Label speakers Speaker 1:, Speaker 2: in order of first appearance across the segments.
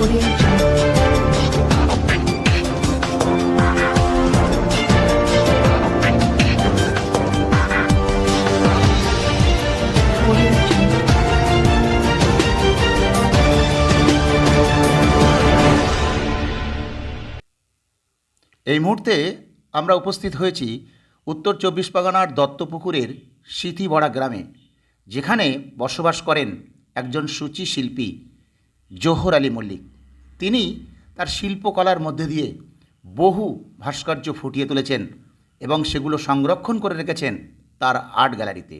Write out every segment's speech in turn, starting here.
Speaker 1: এই মুহূর্তে আমরা উপস্থিত হয়েছি উত্তর চব্বিশ পরগনার দত্তপুকুরের স্মৃতিবড়া গ্রামে, যেখানে বসবাস করেন একজন সূচি শিল্পী। জোহর আলী মল্লিক। তিনি তার শিল্পকলার মধ্যে দিয়ে বহু ভাস্কর্য ফুটিয়ে তুলেছেন এবং সেগুলো সংরক্ষণ করে রেখেছেন তার আর্ট গ্যালারিতে।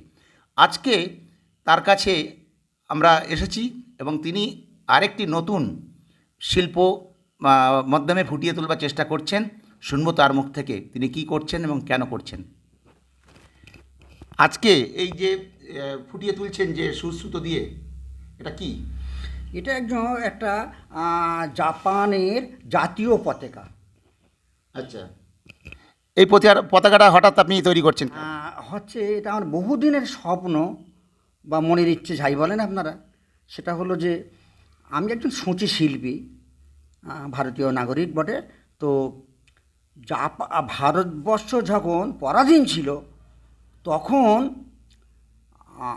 Speaker 1: আজকে তার কাছে আমরা এসেছি এবং তিনি আরেকটি নতুন শিল্প মাধ্যমে ফুটিয়ে তোলবার চেষ্টা করছেন। শুনব তার মুখ থেকে তিনি কি করছেন এবং কেন করছেন। আজকে এই যে ফুটিয়ে তুলছেন যে সুশ্রুত দিয়ে, এটা কি?
Speaker 2: এটা একজন একটা জাপানের জাতীয় পতাকা।
Speaker 1: আচ্ছা। এই পতাকা- পতাকাটা হঠাৎ আপনি তৈরি করছেন
Speaker 2: হচ্ছে এটা আমার বহুদিনের স্বপ্ন বা মনের ইচ্ছে যাই বলেন আপনারা। সেটা হলো যে আমি একজন সূচি শিল্পী ভারতীয় নাগরিক বটে। তো জাপা ভারতবর্ষ যখন পরাধীন ছিল তখন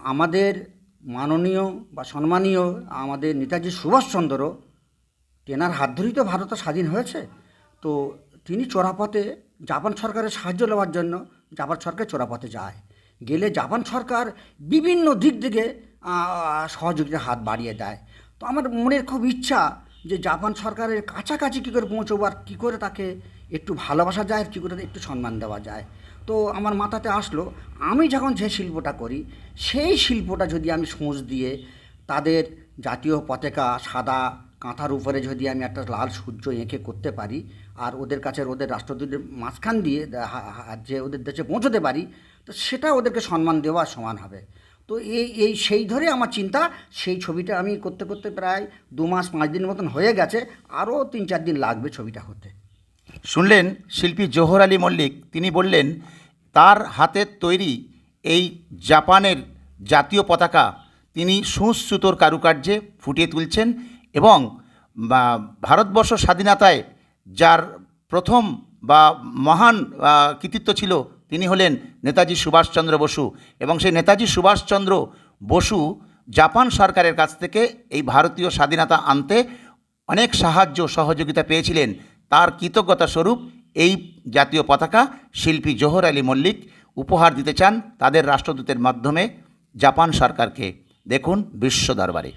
Speaker 2: আমাদের মাননীয় বা সম্মানীয় আমাদের নেতাজি সুভাষচন্দ্র তেনার হাত ধরেই তো ভারত স্বাধীন হয়েছে। তো তিনি চোরাপথে জাপান সরকারের সাহায্য নেওয়ার জন্য জাপান সরকার চোরাপথে যায়। গেলে জাপান সরকার বিভিন্ন দিক থেকে সহযোগিতার হাত বাড়িয়ে দেয়। তো আমার মনের খুব ইচ্ছা যে জাপান সরকারের কাছাকাছি কী করে পৌঁছবো আর কী করে তাকে একটু ভালোবাসা যায় কী করে একটু সম্মান দেওয়া যায়। তো আমার মাথাতে আসলো, আমি যখন যে শিল্পটা করি, সেই শিল্পটা যদি আমি সোঁচ দিয়ে তাদের জাতীয় পতাকা সাদা কাঁথার উপরে যদি আমি একটা লাল সূর্য এঁকে করতে পারি, আর ওদের কাছে ওদের রাষ্ট্রদূতের মাঝখান দিয়ে যে ওদের দেশে পৌঁছতে পারি, তো সেটা ওদেরকে সম্মান দেওয়া সমান হবে। তো এই এই সেই ধরে আমার চিন্তা, সেই ছবিটা আমি করতে করতে প্রায় দু মাস, পাঁচ দিন মতন হয়ে গেছে, আরও তিন, চার দিন লাগবে ছবিটা হতে।
Speaker 1: শুনলেন শিল্পী জোহর আলী মল্লিক, তিনি বললেন, তার হাতের তৈরি এই জাপানের জাতীয় পতাকা, তিনি সুসুতোর কারুকার্যে ফুটিয়ে তুলছেন এবং ভারতবর্ষ স্বাধীনতায় যার প্রথম বা মহান কৃতিত্ব ছিল, তিনি হলেন নেতাজি সুভাষচন্দ্র বসু এবং সেই নেতাজি সুভাষচন্দ্র বসু জাপান সরকারের কাছ থেকে এই ভারতীয় স্বাধীনতা আনতে অনেক সাহায্য, সহযোগিতা পেয়েছিলেন। তার কৃতজ্ঞতা স্বরূপ এই জাতীয় পতাকা শিল্পী জোহর আলী মল্লিক উপহার দিতে চান তাদের রাষ্ট্রদূতের মাধ্যমে জাপান সরকারকে। দেখুন বিশ্ব দরবারে।